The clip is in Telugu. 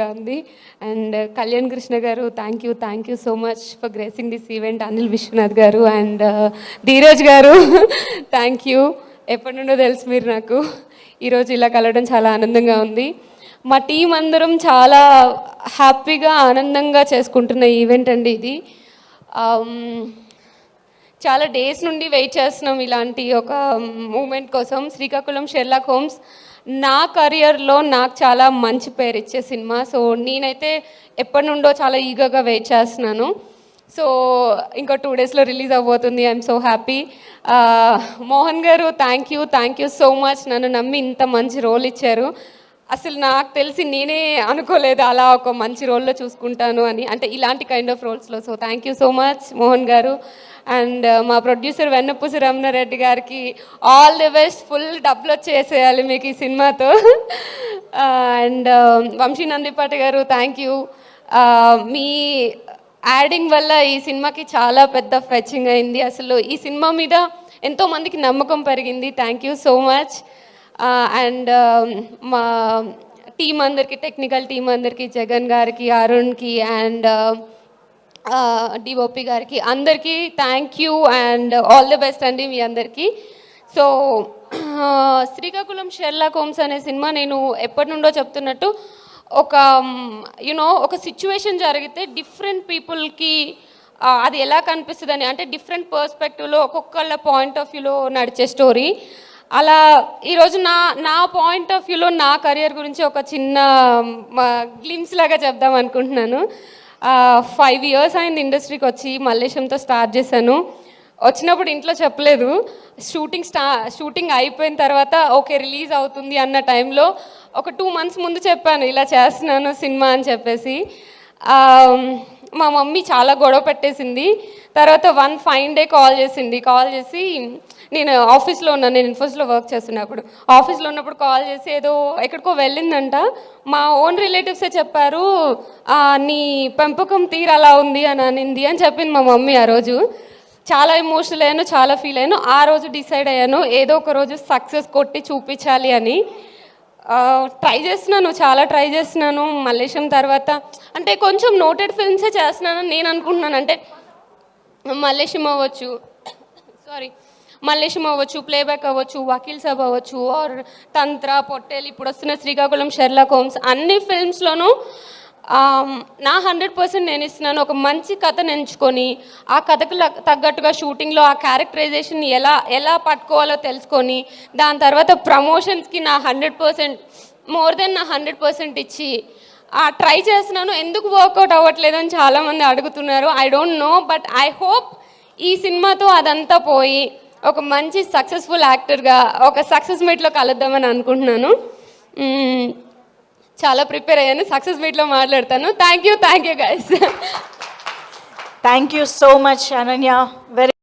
Gandhi. And Kalyan Krishna garu thank you thank you so much for gracing this event Anil Vishwanath garu. And uh, Dheeraj గారు థ్యాంక్ యూ ఎప్పటి నుండో తెలుసు మీరు నాకు. ఈరోజు ఇలా కలవడం చాలా ఆనందంగా ఉంది. మా టీం అందరం చాలా హ్యాపీగా ఆనందంగా చేసుకుంటున్న ఈవెంట్ అండి ఇది. Um, చాలా డేస్ నుండి వెయిట్ చేస్తున్నాం ఇలాంటి ఒక మూమెంట్ కోసం. శ్రీకాకుళం షెర్లాక్ హోమ్స్ నా కెరియర్లో నాకు చాలా మంచి పేరు ఇచ్చే సినిమా. సో నేనైతే ఎప్పటి నుండో చాలా ఈగోగా వెయిట్ చేస్తున్నాను. సో ఇంకో టూ డేస్లో రిలీజ్ అవబోతుంది I'm so happy Mohan garu thank you thank you so much నన్ను నమ్మి ఇంత మంచి రోల్ ఇచ్చారు. అసలు నాకు తెలిసి నేనే అనుకోలేదు అలా ఒక మంచి రోల్లో చూసుకుంటాను అని. అంటే ఇలాంటి kind of రోల్స్లో so thank you so much Mohan garu. And మా ప్రొడ్యూసర్ వెన్నపూసి రమణారెడ్డి గారికి ఆల్ ది బెస్ట్ ఫుల్ డబ్బులు వచ్చేసేయాలి మీకు ఈ సినిమాతో. అండ్ వంశీ నందిపాటి గారు థ్యాంక్ యూ మీ యాడింగ్ వల్ల ఈ సినిమాకి చాలా పెద్ద ఫెచింగ్ అయింది. అసలు ఈ సినిమా మీద ఎంతోమందికి నమ్మకం పెరిగింది. Thank you so much and మా టీం అందరికి టెక్నికల్ టీం అందరికీ జగన్ గారికి అరుణ్కి అండ్ డిఓపి గారికి అందరికీ thank you and all the best అండి మీ అందరికీ. సో శ్రీకాకుళం షెర్లా హోమ్స్ అనే సినిమా నేను ఎప్పటి నుండో చెప్తున్నట్టు ఒక యునో ఒక సిచ్యువేషన్ జరిగితే డిఫరెంట్ పీపుల్కి అది ఎలా కనిపిస్తుంది అని అంటే డిఫరెంట్ పర్స్పెక్టివ్లో ఒక్కొక్కళ్ళ పాయింట్ ఆఫ్ వ్యూలో నడిచే స్టోరీ అలా ఈరోజు నా నా పాయింట్ ఆఫ్ వ్యూలో నా కెరియర్ గురించి ఒక చిన్న గ్లిమ్స్ లాగా చెప్దాం అనుకుంటున్నాను. ఫైవ్ ఇయర్స్ అయింది ఇండస్ట్రీకి వచ్చి మల్లేశంతో స్టార్ట్ చేశాను. వచ్చినప్పుడు ఇంట్లో చెప్పలేదు. షూటింగ్ స్టా షూటింగ్ అయిపోయిన తర్వాత ఓకే రిలీజ్ అవుతుంది అన్న టైంలో ఒక టూ మంత్స్ ముందు చెప్పాను ఇలా చేస్తున్నాను సినిమా అని చెప్పేసి. మా మమ్మీ చాలా గొడవ పెట్టేసింది. తర్వాత వన్ ఫైన్ డే కాల్ చేసింది. కాల్ చేసి నేను ఆఫీస్లో ఉన్నాను నేను ఇన్ఫోస్లో వర్క్ చేస్తున్నప్పుడు ఆఫీస్లో ఉన్నప్పుడు కాల్ చేసి ఏదో ఎక్కడికో వెళ్ళిందంట. మా ఓన్ రిలేటివ్సే చెప్పారు నీ పెంపకం తీరు అలా ఉంది అని అనింది అని చెప్పింది మా మమ్మీ ఆ రోజు. చాలా ఎమోషనల్ అయ్యాను చాలా ఫీల్ అయ్యాను. ఆ రోజు డిసైడ్ అయ్యాను ఏదో ఒక రోజు సక్సెస్ కొట్టి చూపించాలి అని. ట్రై చేస్తున్నాను చాలా ట్రై చేస్తున్నాను. మల్లేశం తర్వాత అంటే కొంచెం నోటెడ్ ఫిల్మ్సే చేస్తున్నానని నేను అనుకుంటున్నాను. అంటే మల్లేశం అవ్వచ్చు సారీ మల్లేశం అవ్వచ్చు ప్లేబ్యాక్ అవ్వచ్చు వకీల్ సబ్ అవ్వచ్చు ఆర్ తంత్ర పొట్టేలు ఇప్పుడు వస్తున్న శ్రీకాకుళం షెర్లా హోమ్స్ అన్ని ఫిల్మ్స్లోనూ నా హండ్రెడ్ పర్సెంట్ నేను ఇస్తున్నాను. ఒక మంచి కథను ఎంచుకొని ఆ కథకు తగ్గట్టుగా షూటింగ్లో ఆ క్యారెక్టరైజేషన్ ఎలా ఎలా పట్టుకోవాలో తెలుసుకొని దాని తర్వాత ప్రమోషన్స్కి నా హండ్రెడ్ పర్సెంట్ మోర్ దెన్ నా హండ్రెడ్ పర్సెంట్ ఇచ్చి ఆ ట్రై చేస్తున్నాను. ఎందుకు వర్కౌట్ అవ్వట్లేదు అని చాలామంది అడుగుతున్నారు. I don't know but I hope ఈ సినిమాతో అదంతా పోయి ఒక మంచి సక్సెస్ఫుల్ యాక్టర్గా ఒక సక్సెస్ మీట్లో కలుద్దామని అనుకుంటున్నాను. చాలా ప్రిపేర్ అయ్యాను సక్సెస్ మీట్లో మాట్లాడతాను. Thank you thank you guys thank you so much Ananya very